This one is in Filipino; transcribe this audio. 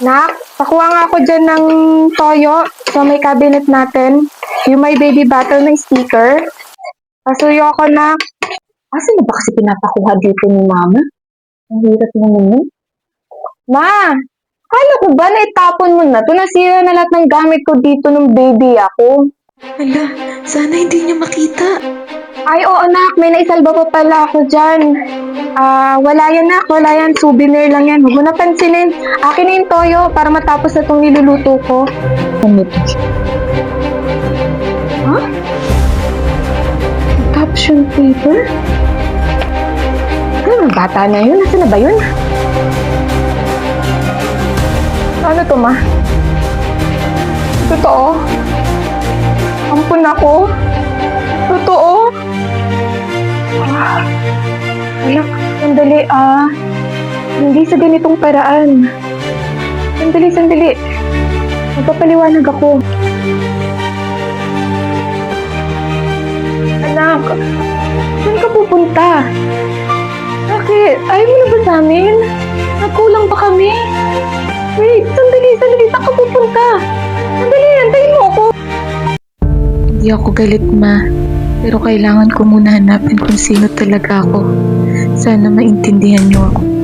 Nak, pakuha nga ako dyan ng toyo sa may cabinet natin. Yung may baby bottle na sticker. Pasuyo ako, Nak. Asan na ba kasi pinapakuha dito ni Mama? Ang hirap naman yun. Ma! Kala ko ba na itapon mo na to? Nasira na lahat ng gamit ko dito nung baby ako. Hala, sana hindi niyo makita. Ay, oo, Nak. May naisalba pa pala ako dyan. Ah, wala yan, Nak. Wala yan. Souvenir lang yan. Huwag mo na pansinin. Akin na yung toyo para matapos na itong niluluto ko. To? Caption paper? Ano, bata na yun? Nasaan na ba yun? Ano to, ma? Totoo? Ampun ako? Anak, sandali ah. Hindi sa ganitong paraan. Sandali, sandali. Magpapaliwanag ako. Anak, saan ka pupunta? Bakit? Ayaw mo na ba sa amin? Nagkulang ba kami? Wait, sandali, sandali. Saan ka pupunta? Sandali, antayin mo ako. Hindi ako galit, Ma. Pero kailangan ko muna hanapin kung sino talaga ako. Sana maintindihan niyo ako.